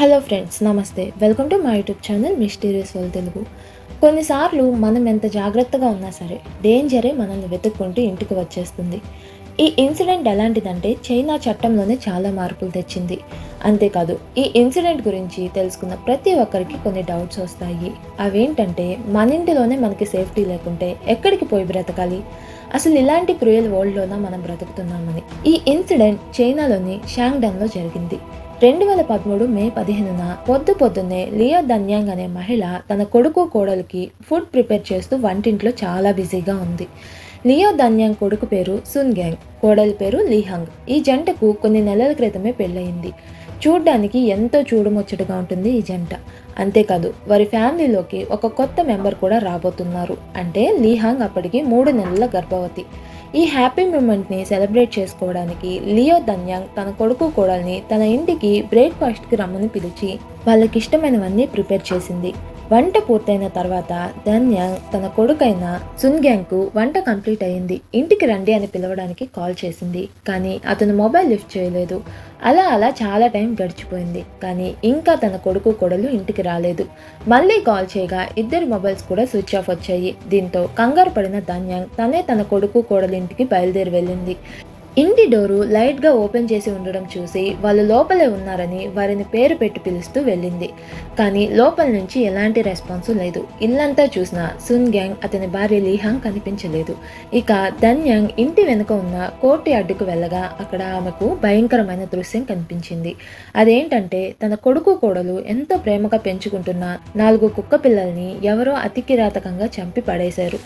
Hello friends నమస్తే. Welcome to మా YouTube channel mysterious వల్ తెలుగు కొన్నిసార్లు మనం ఎంత జాగ్రత్తగా ఉన్నా సరే డేంజరే మనల్ని వెతుక్కుంటూ ఇంటికి వచ్చేస్తుంది. ఈ ఇన్సిడెంట్ ఎలాంటిదంటే చైనా చట్టంలోనే చాలా మార్పులు తెచ్చింది. అంతేకాదు ఈ ఇన్సిడెంట్ గురించి తెలుసుకున్న ప్రతి ఒక్కరికి కొన్ని డౌట్స్ వస్తాయి. అవేంటంటే మన ఇంటిలోనే మనకి సేఫ్టీ లేకుంటే ఎక్కడికి పోయి బ్రతకాలి? అసలు ఇలాంటి క్రూయల్ వరల్డ్లోనా మనం బ్రతుకుతున్నామని. ఈ ఇన్సిడెంట్ చైనాలోని షాంగ్డన్లో జరిగింది. రెండు వేల పదమూడు మే పదిహేనున పొద్దు పొద్దున్నే లియో దన్యాంగ్ అనే మహిళ తన కొడుకు కోడలికి ఫుడ్ ప్రిపేర్ చేస్తూ వంటింట్లో చాలా బిజీగా ఉంది. లియో దన్యాంగ్ కొడుకు పేరు సున్గ్యాంగ్ కోడలి పేరు లీహంగ్ ఈ జంటకు కొన్ని నెలల క్రితమే పెళ్ళయింది. చూడ్డానికి ఎంతో చూడముచ్చటగా ఉంటుంది ఈ జంట. అంతేకాదు వారి ఫ్యామిలీలోకి ఒక కొత్త మెంబర్ కూడా రాబోతున్నారు. అంటే లీహాంగ్ అప్పటికి మూడు నెలల గర్భవతి. ఈ హ్యాపీ మూమెంట్ని సెలబ్రేట్ చేసుకోవడానికి లియో దన్యాంగ్ తన కొడుకు కోడల్ని తన ఇంటికి బ్రేక్ఫాస్ట్కి రమ్మని పిలిచి వాళ్ళకి ఇష్టమైనవన్నీ ప్రిపేర్ చేసింది. వంట పూర్తయిన తర్వాత ధన్యాంగ్ తన కొడుకైన సున్గ్యాంగ్కు వంట కంప్లీట్ అయింది. ఇంటికి రండి అని పిలవడానికి కాల్ చేసింది. కానీ అతను మొబైల్ లిఫ్ట్ చేయలేదు. అలా అలా చాలా టైం గడిచిపోయింది. కానీ ఇంకా తన కొడుకు కొడలు ఇంటికి రాలేదు. మళ్ళీ కాల్ చేయగా ఇద్దరి మొబైల్స్ కూడా స్విచ్ ఆఫ్ వచ్చాయి. దీంతో కంగారు పడిన ధన్యాంగ్ తనే తన కొడుకు కొడలింటికి బయలుదేరి వెళ్ళింది. ఇంటి డోరు లైట్గా ఓపెన్ చేసి ఉండడం చూసి వాళ్ళు లోపలే ఉన్నారని వారిని పేరు పెట్టి పిలుస్తూ వెళ్ళింది. కానీ లోపల నుంచి ఎలాంటి రెస్పాన్స్ లేదు. ఇల్లంతా చూసిన సున్ గ్యాంగ్ అతని భార్య లీహాంగ్ కనిపించలేదు. ఇక ధన్యాంగ్ ఇంటి వెనుక ఉన్న కోర్టు అడ్డుకు వెళ్ళగా అక్కడ ఆమెకు భయంకరమైన దృశ్యం కనిపించింది. అదేంటంటే తన కొడుకు కోడలు ఎంతో ప్రేమగా పెంచుకుంటున్న నాలుగు కుక్క పిల్లల్ని ఎవరో అతికిరాతకంగా చంపి పడేశారు.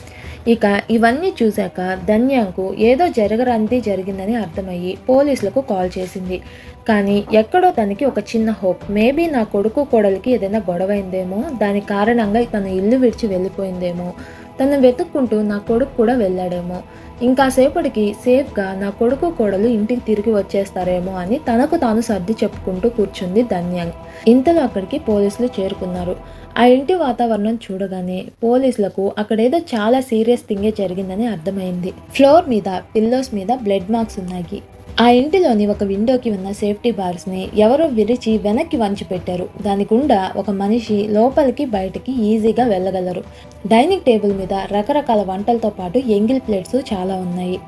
ఇక ఇవన్నీ చూశాక ధన్యాంకు ఏదో జరగరాంది జరిగిందని అర్థమయ్యి పోలీసులకు కాల్ చేసింది. కానీ ఎక్కడో తనకి ఒక చిన్న హోప్. మేబీ నా కొడుకు కోడలికి ఏదైనా గొడవైందేమో దాని కారణంగా తన ఇల్లు విడిచి వెళ్ళిపోయిందేమో తను వెతుక్కుంటూ నా కొడుకు కూడా వెళ్ళాడేమో. ఇంకాసేపటికి సేఫ్గా నా కొడుకు కోడలు ఇంటికి తిరిగి వచ్చేస్తారేమో అని తనకు తాను సర్ది చెప్పుకుంటూ కూర్చుంది ధన్యాంగ్ ఇంతలో అక్కడికి పోలీసులు చేరుకున్నారు. ఆ ఇంటి వాతావరణం చూడగానే పోలీసులకు అక్కడేదో చాలా సీరియస్ థింగే జరిగిందని అర్థమైంది. ఫ్లోర్ మీద పిల్లోస్ మీద బ్లడ్ మార్క్స్ ఉన్నాయి. ఆ ఇంటిలోని ఒక విండోకి ఉన్న సేఫ్టీ బార్స్ని ఎవరో విరిచి వెనక్కి వంచి పెట్టారు. దాని గుండా ఒక మనిషి లోపలికి బయటికి ఈజీగా వెళ్ళగలరు. డైనింగ్ టేబుల్ మీద రకరకాల వంటలతో పాటు ఎంగిల్ ప్లేట్స్ చాలా ఉన్నాయి.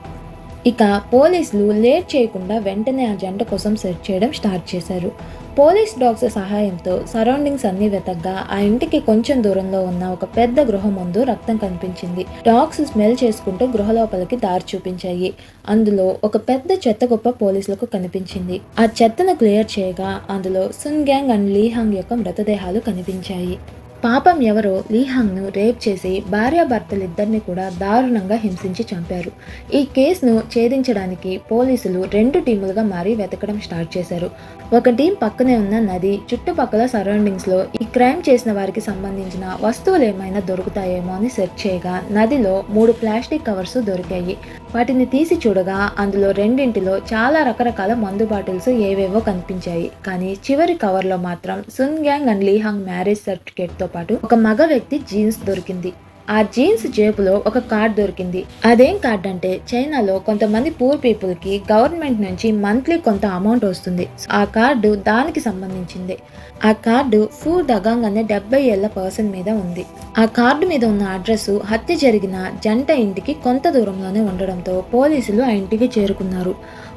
ఇక పోలీసులు లేట్ చేయకుండా వెంటనే ఆ జంట కోసం సెర్చ్ చేయడం స్టార్ట్ చేశారు. పోలీస్ డాగ్స్ సహాయంతో సరౌండింగ్స్ అన్ని వెతగ్గా ఆ ఇంటికి కొంచెం దూరంలో ఉన్న ఒక పెద్ద గృహ ముందు రక్తం కనిపించింది. డాగ్స్ స్మెల్ చేసుకుంటూ గృహ లోపలికి దారి చూపించాయి. అందులో ఒక పెద్ద చెత్త గొప్ప పోలీసులకు కనిపించింది. ఆ చెత్తను క్లియర్ చేయగా అందులో సున్ గ్యాంగ్ అండ్ లీహాంగ్ యొక్క మృతదేహాలు కనిపించాయి. పాపం ఎవరో లీహాంగ్ను రేప్ చేసి భార్యాభర్తలిద్దరిని కూడా దారుణంగా హింసించి చంపారు. ఈ కేసును ఛేదించడానికి పోలీసులు రెండు టీములుగా మారి వెతకడం స్టార్ట్ చేశారు. ఒక టీం పక్కనే ఉన్న నది చుట్టుపక్కల సరౌండింగ్స్లో ఈ క్రైమ్ చేసిన వారికి సంబంధించిన వస్తువులు ఏమైనా దొరుకుతాయేమో అని సెర్చ్ చేయగా నదిలో మూడు ప్లాస్టిక్ కవర్స్ దొరికాయి. వాటిని తీసి చూడగా అందులో రెండింటిలో చాలా రకరకాల మందు బాటిల్స్ ఏవేవో కనిపించాయి. కానీ చివరి కవర్లో మాత్రం Sun Gang and Lihong marriage సర్టిఫికేట్తో పాటు ఒక మగ వ్యక్తి జీన్స్ దొరికింది. ఆ జీన్స్ జేబులో ఒక కార్డ్ దొరికింది. అదేం కార్డ్ అంటే చైనాలో కొంతమంది పూర్ పీపుల్కి గవర్నమెంట్ నుంచి మంత్లీ కొంత అమౌంట్ వస్తుంది. ఆ కార్డు దానికి సంబంధించింది. ఆ కార్డు ఫూ దగాంగ్ అనే డెబ్బై ఏళ్ళ పర్సన్ మీద ఉంది. ఆ కార్డు మీద ఉన్న అడ్రస్ హత్య జరిగిన జంట ఇంటికి కొంత దూరంలోనే ఉండడంతో పోలీసులు ఆ ఇంటికి చేరుకున్నారు.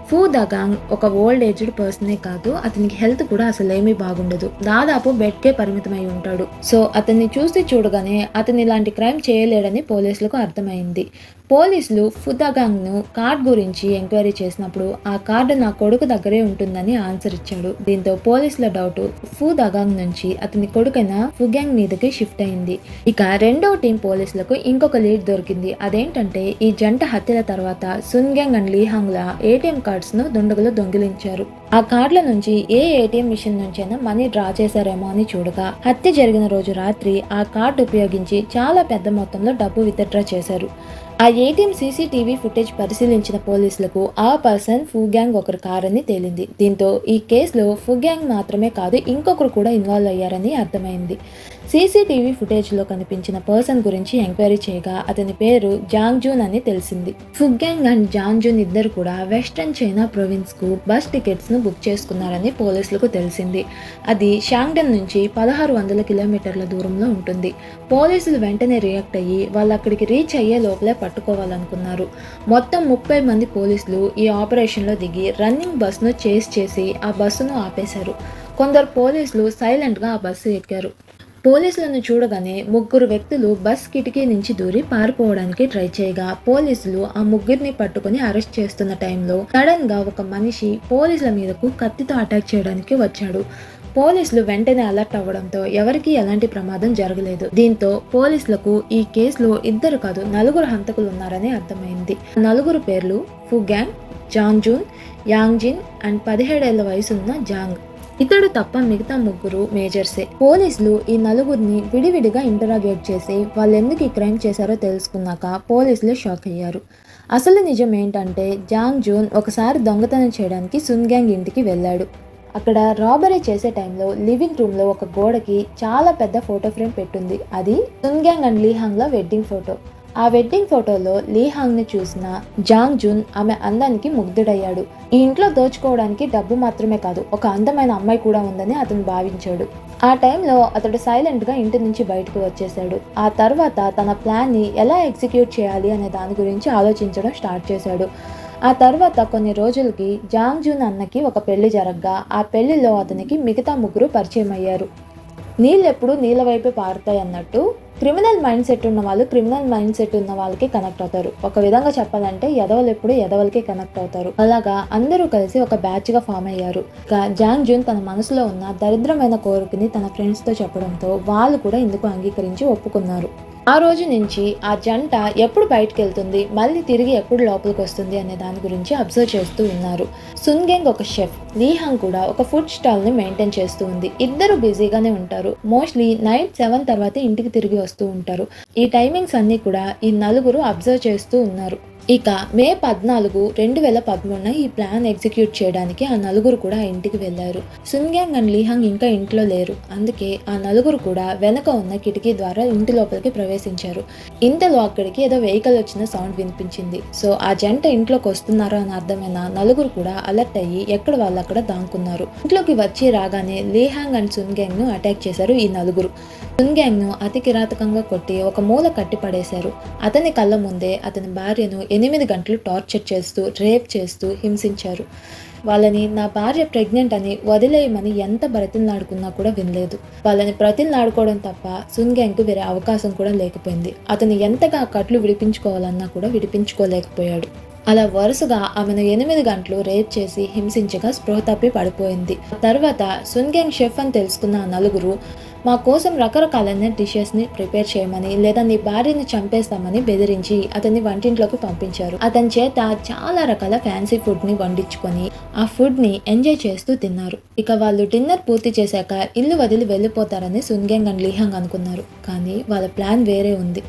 ఫూ దగాంగ్ ఒక ఓల్డ్ ఏజ్డ్ పర్సనే కాదు అతనికి హెల్త్ కూడా అసలు ఏమీ బాగుండదు. దాదాపు బెడ్కే పరిమితమై ఉంటాడు. సో అతన్ని చూసి చూడగానే అతను ఇలాంటి క్రైమ్ చేయలేడని పోలీసులకు అర్థమైంది. పోలీసులు ఫుదగాంగ్ను కార్డ్ గురించి ఎంక్వైరీ చేసినప్పుడు ఆ కార్డు నా కొడుకు దగ్గరే ఉంటుందని ఆన్సర్ ఇచ్చాడు. దీంతో పోలీసుల డౌట్ ఫుదగాంగ్ నుంచి అతని కొడుకైన ఫుగ్యాంగ్ మీదకి షిఫ్ట్ అయింది. ఇక రెండో టీం పోలీసులకు ఇంకొక లీడ్ దొరికింది. అదేంటంటే ఈ జంట హత్యల తర్వాత సున్గ్యాంగ్ అండ్ లీహాంగ్ల ఏటీఎం కార్డు కార్డ్స్ను దుండగులు దొంగిలించారు. ఆ కార్డుల నుంచి ఏ ఏటీఎం మిషన్ నుంచైనా మనీ డ్రా చేశారేమో అని చూడగా హత్య జరిగిన రోజు రాత్రి ఆ కార్డు ఉపయోగించి చాలా పెద్ద మొత్తంలో డబ్బు విత్డ్రా చేశారు. ఆ ఏటీఎం సీసీటీవీ ఫుటేజ్ పరిశీలించిన పోలీసులకు ఆ పర్సన్ ఫూ గ్యాంగ్ ఒకరు కారని తేలింది. దీంతో ఈ కేసులో ఫూ గ్యాంగ్ మాత్రమే కాదు ఇంకొకరు కూడా ఇన్వాల్వ్ అయ్యారని అర్థమైంది. సీసీటీవీ ఫుటేజ్లో కనిపించిన పర్సన్ గురించి ఎంక్వైరీ చేయగా అతని పేరు జాంగ్ జూన్ అని తెలిసింది. ఫుగ్యాంగ్ అండ్ జాంగ్ జూన్ ఇద్దరు కూడా వెస్ట్రన్ చైనా ప్రొవిన్స్కు బస్ టికెట్స్ను బుక్ చేసుకున్నారని పోలీసులకు తెలిసింది. అది షాంగ్డన్ నుంచి పదహారు వందల కిలోమీటర్ల దూరంలో ఉంటుంది. పోలీసులు వెంటనే రియాక్ట్ అయ్యి వాళ్ళు అక్కడికి రీచ్ అయ్యే లోపలే పట్టుకోవాలనుకున్నారు. మొత్తం ముప్పై మంది పోలీసులు ఈ ఆపరేషన్లో దిగి రన్నింగ్ బస్ను చేస్ చేసి ఆ బస్సును ఆపేశారు. కొందరు పోలీసులు సైలెంట్గా ఆ బస్సు ఎక్కారు. పోలీసులను చూడగానే ముగ్గురు వ్యక్తులు బస్ కిటికీ నుంచి దూరి పారిపోవడానికి ట్రై చేయగా పోలీసులు ఆ ముగ్గురిని పట్టుకుని అరెస్ట్ చేస్తున్న టైంలో సడన్గా ఒక మనిషి పోలీసుల మీదకు కత్తితో అటాక్ చేయడానికి వచ్చాడు. పోలీసులు వెంటనే అలర్ట్ అవ్వడంతో ఎవరికీ ఎలాంటి ప్రమాదం జరగలేదు. దీంతో పోలీసులకు ఈ కేసులో ఇద్దరు కాదు నలుగురు హంతకులు ఉన్నారని అర్థమైంది. నలుగురు పేర్లు ఫుగ్యాంగ్ యాంగ్ యాంగ్జిన్ అండ్ పదిహేడేళ్ళ వయసున్న జాంగ్. ఇతడు తప్ప మిగతా ముగ్గురు మేజర్సే. పోలీసులు ఈ నలుగురిని విడివిడిగా ఇంటరాగేట్ చేసి వాళ్ళు ఎందుకు ఈ క్రైమ్ చేశారో తెలుసుకున్నాక పోలీసులు షాక్ అయ్యారు. అసలు నిజం ఏంటంటే జాంగ్ జూన్ ఒకసారి దొంగతనం చేయడానికి సున్ గ్యాంగ్ ఇంటికి వెళ్ళాడు. అక్కడ రాబరీ చేసే టైంలో లివింగ్ రూమ్లో ఒక గోడకి చాలా పెద్ద ఫోటో ఫ్రేమ్ పెట్టుంది. అది సున్ గ్యాంగ్ అండ్ లీహాంగ్ల వెడ్డింగ్ ఫోటో. ఆ వెడ్డింగ్ ఫోటోలో లీ ని చూసిన జాంగ్ జున్ ఆమె అందానికి ముగ్ధుడయ్యాడు. ఈ ఇంట్లో దోచుకోవడానికి డబ్బు మాత్రమే కాదు ఒక అందమైన అమ్మాయి కూడా ఉందని అతను భావించాడు. ఆ టైంలో అతడు సైలెంట్గా ఇంటి నుంచి బయటకు వచ్చేసాడు ఆ తర్వాత తన ప్లాన్ని ఎలా ఎగ్జిక్యూట్ చేయాలి అనే దాని గురించి ఆలోచించడం స్టార్ట్ చేశాడు. ఆ తర్వాత కొన్ని రోజులకి జాంగ్ జూన్ అన్నకి ఒక పెళ్ళి జరగ్గా ఆ పెళ్ళిలో అతనికి మిగతా ముగ్గురు పరిచయం అయ్యారు నీళ్ళు ఎప్పుడు నీళ్ళ వైపే పారుతాయి అన్నట్టు క్రిమినల్ మైండ్ సెట్ ఉన్న వాళ్ళు క్రిమినల్ మైండ్ సెట్ ఉన్న వాళ్ళకి కనెక్ట్ అవుతారు. ఒక విధంగా చెప్పాలంటే ఎదవలు ఎప్పుడు ఎదవలకి కనెక్ట్ అవుతారు. అలాగా అందరూ కలిసి ఒక బ్యాచ్గా ఫామ్ అయ్యారు. జాంగ్ జూన్ తన మనసులో ఉన్న దరిద్రమైన కోరికని తన ఫ్రెండ్స్తో చెప్పడంతో వాళ్ళు కూడా ఇందుకు అంగీకరించి ఒప్పుకున్నారు. ఆ రోజు నుంచి ఆ జంట ఎప్పుడు బయటకు వెళ్తుంది? మళ్ళీ తిరిగి ఎప్పుడు లోపలికి వస్తుంది? అనే దాని గురించి అబ్జర్వ్ చేస్తూ ఉన్నారు. సున్గెంగ్ ఒక షెఫ్. లీహాంగ్ కూడా ఒక ఫుడ్ స్టాల్ని మెయింటైన్ చేస్తూ ఉంది. ఇద్దరు బిజీగానే ఉంటారు. మోస్ట్లీ నైట్ సెవెన్ తర్వాత ఇంటికి తిరిగి వస్తూ ఉంటారు. ఈ టైమింగ్స్ అన్ని కూడా ఈ నలుగురు అబ్జర్వ్ చేస్తూ ఉన్నారు. ఇక మే పద్నాలుగు రెండు వేల పదమూడున ఈ ప్లాన్ ఎగ్జిక్యూట్ చేయడానికి ఆ నలుగురు కూడా ఇంటికి వెళ్ళారు సున్గ్యాంగ్ అండ్ లీహాంగ్ ఇంకా ఇంట్లో లేరు. అందుకే ఆ నలుగురు కూడా వెనక ఉన్న కిటికీ ద్వారా ఇంటి లోపలికి ప్రవేశించారు. ఇంతలో అక్కడికి ఏదో వెహికల్ వచ్చిన సౌండ్ వినిపించింది. సో ఆ జంట ఇంట్లోకి వస్తున్నారు అని అర్థమైన నలుగురు కూడా అలర్ట్ అయ్యి ఎక్కడ వాళ్ళు అక్కడ దాంకున్నారు. ఇంట్లోకి వచ్చి రాగానే లీహాంగ్ అండ్ సున్గ్యాంగ్ను అటాక్ చేశారు ఈ నలుగురు. సున్గ్యాంగ్ను అతి కిరాతకంగా కొట్టి ఒక మూల కట్టి పడేశారు. అతని కళ్ళ ముందే అతని భార్యను ఎనిమిది గంటలు టార్చర్ చేస్తూ రేప్ చేస్తూ హింసించారు. వాళ్ళని నా భార్య ప్రెగ్నెంట్ అని వదిలేయమని ఎంత బ్రతిలాడుకున్నా కూడా వినలేదు. వాళ్ళని బ్రతిలాడుకోవడం తప్ప సున్గ్యాంగ్కు వేరే అవకాశం కూడా లేకపోయింది. అతను ఎంతగా కట్లు విడిపించుకోవాలన్నా కూడా విడిపించుకోలేకపోయాడు. అలా వరుసగా ఆమెను ఎనిమిది గంటలు రేప్ చేసి హింసించగా స్పృహ తప్పి పడిపోయింది. తర్వాత సున్గ్యాంగ్ షెఫ్ అని తెలుసుకున్న నలుగురు మా కోసం రకరకాలైన డిషెస్ని ప్రిపేర్ చేయమని లేదా నీ భార్యని చంపేస్తామని బెదిరించి అతన్ని వంటింట్లోకి పంపించారు. అతని చేత చాలా రకాల ఫ్యాన్సీ ఫుడ్ని వండించుకొని ఆ ఫుడ్ని ఎంజాయ్ చేస్తూ తిన్నారు. ఇక వాళ్ళు డిన్నర్ పూర్తి చేశాక ఇల్లు వదిలి వెళ్ళిపోతారని సున్గ్యాంగ్ అండ్ లీహంగ్ అనుకున్నారు. కానీ వాళ్ళ ప్లాన్ వేరే ఉంది.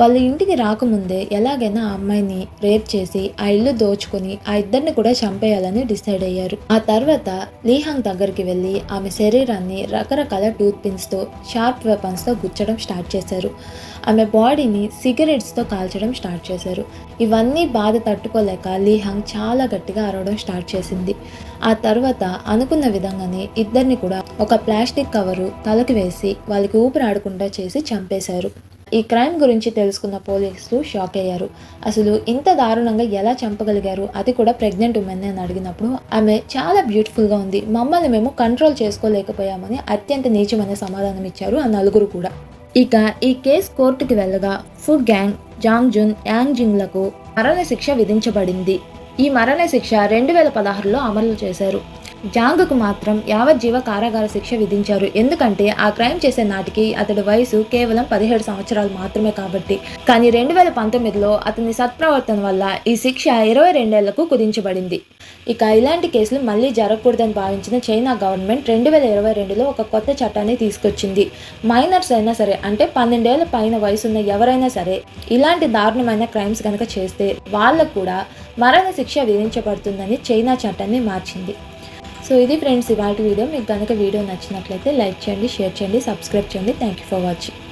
వాళ్ళ ఇంటికి రాకముందే ఎలాగైనా ఆ అమ్మాయిని రేప్ చేసి ఆ ఇల్లు దోచుకొని ఆ ఇద్దరిని కూడా చంపేయాలని డిసైడ్ అయ్యారు. ఆ తర్వాత లీహాంగ్ దగ్గరికి వెళ్ళి ఆమె శరీరాన్ని రకరకాల టూత్ పిన్స్తో షార్ప్ వెపన్స్తో గుచ్చడం స్టార్ట్ చేశారు. ఆమె బాడీని సిగరెట్స్తో కాల్చడం స్టార్ట్ చేశారు. ఇవన్నీ బాధ తట్టుకోలేక లీహాంగ్ చాలా గట్టిగా అరవడం స్టార్ట్ చేసింది. ఆ తర్వాత అనుకున్న విధంగానే ఇద్దరిని కూడా ఒక ప్లాస్టిక్ కవరు తలకు వేసి వాళ్ళకి ఊపిరాడకుండా చేసి చంపేశారు. ఈ క్రైమ్ గురించి తెలుసుకున్న పోలీసులు షాక్ అయ్యారు అసలు ఇంత దారుణంగా ఎలా చంపగలిగారు? అది కూడా ప్రెగ్నెంట్ ఉమెన్ అని అడిగినప్పుడు ఆమె చాలా బ్యూటిఫుల్గా ఉంది. మమ్మల్ని మేము కంట్రోల్ చేసుకోలేకపోయామని అత్యంత నీచమైన సమాధానం ఇచ్చారు ఆ నలుగురు కూడా. ఇక ఈ కేసు కోర్టుకి వెళ్ళగా Fu Gang Zhang Jun Yang జింగ్లకు మరణ శిక్ష విధించబడింది. ఈ మరణ శిక్ష రెండు వేల పదహారులో అమలు చేశారు. జాంగ్కు మాత్రం యావజ్జీవ కారాగార శిక్ష విధించారు. ఎందుకంటే ఆ క్రైమ్ చేసే నాటికి అతడి వయసు కేవలం పదిహేడు సంవత్సరాలు మాత్రమే కాబట్టి. కానీ రెండు వేల పంతొమ్మిదిలో అతని సత్ప్రవర్తన వల్ల ఈ శిక్ష ఇరవై రెండేళ్ళకు కుదించబడింది. ఇక ఇలాంటి కేసులు మళ్ళీ జరగకూడదని భావించిన చైనా గవర్నమెంట్ రెండు వేల ఇరవై రెండులో ఒక కొత్త చట్టాన్ని తీసుకొచ్చింది. మైనర్స్ అయినా సరే అంటే పన్నెండేళ్ళ పైన వయసున్న ఎవరైనా సరే ఇలాంటి దారుణమైన క్రైమ్స్ కనుక చేస్తే వాళ్ళకు కూడా మరణ శిక్ష విధించబడుతుందని చైనా చట్టాన్ని మార్చింది. సో ఇది ఫ్రెండ్స్ ఇవాళ వీడియో. మీకు కనుక వీడియో నచ్చినట్లయితే లైక్ చేయండి షేర్ చేయండి సబ్స్క్రైబ్ చేయండి. Thank you for watching